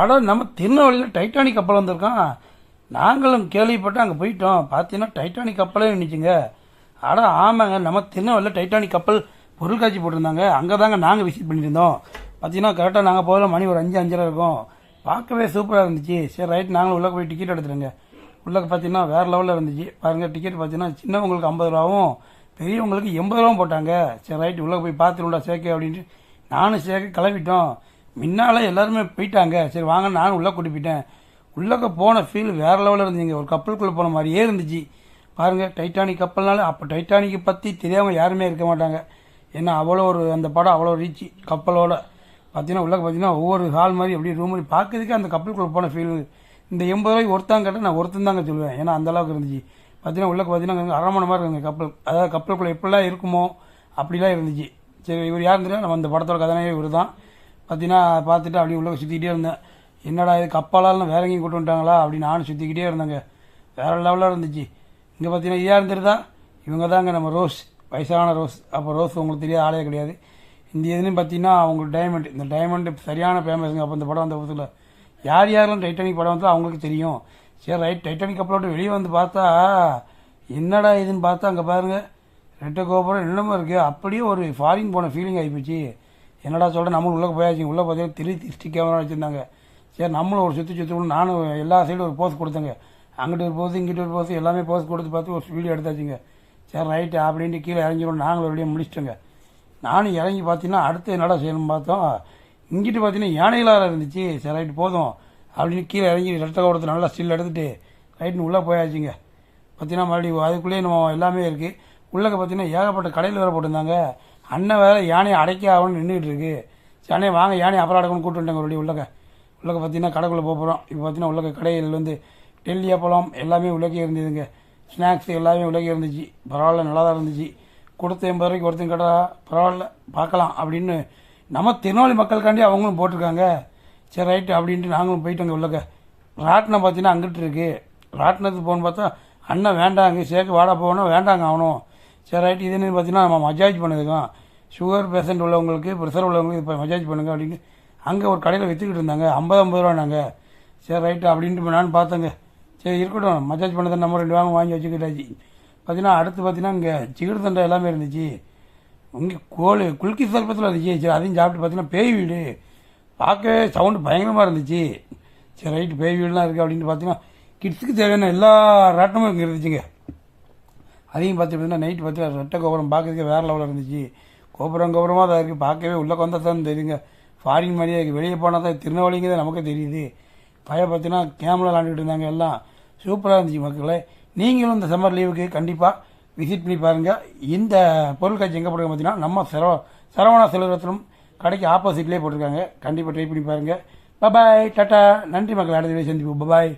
அட நம்ம திருநெல்வேலியில் டைட்டானிக் கப்பல் வந்திருக்கான். நாங்களும் கேள்விப்பட்டு அங்கே போயிட்டோம். பார்த்தீங்கன்னா டைட்டானிக் கப்பலே நின்றுச்சுங்க அட ஆமாங்க நம்ம திருநெல்வேலியில் டைட்டானிக் கப்பல் பொருட்காட்சி போட்டிருந்தாங்க. அங்கே தாங்க நாங்கள் விசிட் பண்ணியிருந்தோம் பார்த்தீங்கன்னா கரெக்டாக நாங்கள் போகல. மணி ஒரு அஞ்சு அஞ்சரை இருக்கும். பார்க்கவே சூப்பராக இருந்துச்சு. சரி ரைட் நாங்களும் உள்ளே போய் டிக்கெட் எடுத்துருங்க. உள்ளே பார்த்தீங்கன்னா வேறு லெவலில் இருந்துச்சு. பாருங்கள் டிக்கெட் பார்த்தீங்கன்னா சின்னவங்களுக்கு ஐம்பது ரூபாவும் பெரியவங்களுக்கு எண்பது ரூபாவும் போட்டாங்க. சரி ரைட் உள்ளே போய் பார்த்துருண்டா சேர்க்க அப்படின்ட்டு நானும் சேர்க்க கிளம்பிட்டோம். முன்னால் எல்லாருமே போயிட்டாங்க. சரி வாங்க நானும் உள்ளே கூட்டி போயிட்டேன். உள்ளக்க போன ஃபீல் வேறு லெவலில் இருந்தீங்க ஒரு கப்பலுக்குள்ளே போன மாதிரியே இருந்துச்சு. பாருங்க டைட்டானிக் கப்பல்னால அப்போ டைட்டானிக்கை பற்றி தெரியாமல் யாருமே இருக்க மாட்டாங்க. ஏன்னா அவ்வளோ ஒரு அந்த படம் அவ்வளோ ரீச் கப்பலோட பார்த்தீங்கன்னா உள்ளக்க பார்த்தீங்கன்னா ஒவ்வொரு ஹால் மாதிரி அப்படியே ரூம் மாதிரி பார்க்குறதுக்கே அந்த கப்பலுக்குள்ளே போன ஃபீல் இந்த எண்பது ரூபாய்க்கு ஒருத்தாங்க கேட்டால் நான் ஒருத்தன் தாங்க சொல்லுவேன். ஏன்னா அந்த அளவுக்கு இருந்துச்சு. பார்த்தீங்கன்னா உள்ளே பார்த்தீங்கன்னா அரமணை மாதிரி இருந்துங்க கப்பல் அதாவது கப்பலுக்குள்ளே எப்படிலாம் இருக்குமோ அப்படிலாம் இருந்துச்சு. சரி இவர் யார் இருந்தாலும் நம்ம அந்த படத்தோட கதாநாயகி இவர் தான் பார்த்தீங்கன்னா பார்த்துட்டு அப்படியே உள்ள சுற்றிக்கிட்டே இருந்தேன். என்னடா இது கப்பலால் வேற எங்கேயும் கூட்டு வந்துட்டாங்களா? அப்படின்னு நானும் சுற்றிக்கிட்டே இருந்தேங்க. வேறு லெவலாக இருந்துச்சு. இங்கே பார்த்தீங்கன்னா இதாக தெரியுதா இவங்க தாங்க நம்ம ரோஸ் வயசான ரோஸ். அப்போ ரோஸ் உங்களுக்கு தெரியாத ஆளே கிடையாது. இந்த இதுலையும் பார்த்தீங்கன்னா அவங்களுக்கு டைமண்ட் இந்த டைமண்ட் சரியான ஃபேமஸுங்க அப்போ இந்த படம் வந்த புதுசில். யார் யாரெல்லாம் டைட்டானிக் படம் வந்தாலும் அவங்களுக்கு தெரியும். சரி ரைட் டைட்டானிக் கப்பலோட வெளியே வந்து பார்த்தா என்னடா இதுன்னு பார்த்தா அங்கே பாருங்கள் ரெட்ட கோபுரம் என்னமோ இருக்குது அப்படியே ஒரு ஃபாரின் போன ஃபீலிங் ஆகிப்போச்சு என்னடா சொல்கிறேன் நம்மளும் உள்ளே போயாச்சு. உள்ளே பார்த்தீங்கன்னா த்ரீ சிக்ஸ்டி கேமரா வச்சுருந்தாங்க. சரி நம்மளும் ஒரு சுற்றி சுற்றி நானும் எல்லா சைடும் ஒரு போஸ் கொடுத்தேங்க. அங்கிட்டு ஒரு போஸ் இங்கிட்டு ஒரு போஸ் எல்லாமே போஸ் கொடுத்து பார்த்து ஒரு வீடியோ எடுத்தாச்சுங்க. சரி ரைட்டு அப்படின்ட்டு கீழே இறங்கிடும் நாங்களும் அப்படியே முடிச்சிட்டோங்க. நானும் இறங்கி பார்த்தீங்கன்னா அடுத்து என்னடா செய்யணும் பார்த்தோம். இங்கிட்டு பார்த்தீங்கன்னா யானைகளாக இருந்துச்சு. சரி ரைட்டு போதும். அப்படின்னு கீழே இறங்கி ரெட்டை கொடுத்து நல்லா ஸ்டில் எடுத்துகிட்டு ரைட்டுன்னு உள்ளே போயாச்சுங்க. பார்த்தீங்கன்னா மறுபடியும் அதுக்குள்ளேயே நம்ம எல்லாமே இருக்குது உள்ளக்க பார்த்தீங்கன்னா ஏகப்பட்ட கடையில் வேறு போட்டிருந்தாங்க. அண்ணன் வேறு யானையை அடைக்க ஆகணும்னு நின்றுட்டு இருக்கு. யானையை வாங்க யானை அப்புறம் அடக்கணும்னு கூப்பிட்டு வந்துட்டாங்க ஒரு உள்ளக்க. உள்ளக்க பார்த்தீங்கன்னா கடைக்குள்ளே போக போகிறோம் இப்போ பார்த்தீங்கன்னா உள்ளக்க கடையில் வந்து டெல்லி அப்பளம் எல்லாமே உள்ளக்கே இருந்ததுங்க. ஸ்நாக்ஸ் எல்லாமே உள்ளக்கே இருந்துச்சு. பரவாயில்ல நல்லா தான் இருந்துச்சு. கொடுத்த எண்பது ரூபாய்க்கு ஒருத்தன் கடை பரவாயில்ல பார்க்கலாம் அப்படின்னு நம்ம திருநெல்வேலி மக்களுக்காண்டி அவங்களும் போட்டிருக்காங்க. சரி ரைட்டு அப்படின்ட்டு நாங்களும் போயிட்டோங்க உள்ளக்க. ராட்டினம் பார்த்தீங்கன்னா அங்கிட்டு இருக்குது ராட்டினத்துக்கு போகணும்னு பார்த்தா அண்ணன் வேண்டாங்க சேர்க்க வாடா போகணும் வேண்டாங்க அவனும். சரி ரைட்டு இதுன்னு பார்த்தீங்கன்னா நம்ம மஜாஜ் பண்ணதுக்கும் சுகர் பேஷண்ட் உள்ளவங்களுக்கு ப்ரெஷர் உள்ளவங்களுக்கு இப்போ மசாஜ் பண்ணுங்க அப்படின்னு அங்கே ஒரு கடையில் விற்றுக்கிட்டு இருந்தாங்க. ஐம்பது ஐம்பது ரூபானாங்க சரி ரைட்டு அப்படின்ட்டு நான் பார்த்தேங்க. சரி இருக்கட்டும். மசாஜ் பண்ணதை நம்ம ரெண்டு வாங்க வாங்கி வச்சுக்கிட்டாச்சு. பார்த்தீங்கன்னா அடுத்து பார்த்தீங்கன்னா இங்கே சிகர் தண்டை எல்லாமே இருந்துச்சு. இங்கே கோழி குல்கி சல்பத்தில் இருந்துச்சு. சரி அதையும் சாப்பிட்டு பார்த்தீங்கன்னா பேய் வீடு. பார்க்கவே சவுண்டு பயங்கரமாக இருந்துச்சு. சரி ரைட்டு பேய் வீடுலாம் இருக்குது அப்படின்னு பார்த்தீங்கன்னா கிட்ஸுக்கு தேவையான எல்லா ராட்டமும் இங்கே இருந்துச்சுங்க. அதையும் பார்த்து பார்த்தீங்கன்னா நைட்டு பார்த்து ரெட்டை கோபுரம் பார்க்குறதுக்கு வேறு லெவலில் இருந்துச்சு. கோபுரம் கோபுரமாக தான் இருக்குது பார்க்கவே உள்ளே வந்தால் தான் தெரியுங்க. ஃபாரின் மாதிரியே இருக்குது வெளியே போனால் தான் திருநெல்வேலிங்கிறது நமக்கு தெரியுது. பையன் பார்த்தீங்கன்னா கேமரா விளாண்டுட்டு இருந்தாங்க எல்லாம். சூப்பராக இருந்துச்சு மக்களே. நீங்களும் இந்த சம்மர் லீவுக்கு கண்டிப்பாக விசிட் பண்ணி பாருங்கள் இந்த பொருட்காட்சி எங்கே போடுறது பார்த்தீங்கன்னா நம்ம சரவ சரவணா செலவரத்திலும் கடைக்கு ஆப்போசிட்லேயே போட்டிருக்காங்க. கண்டிப்பாக ட்ரை பண்ணி பாருங்கள் பபாய் டாட்டா நன்றி மக்கள். அடுத்த வீடியோ சந்திப்போம். பபாய்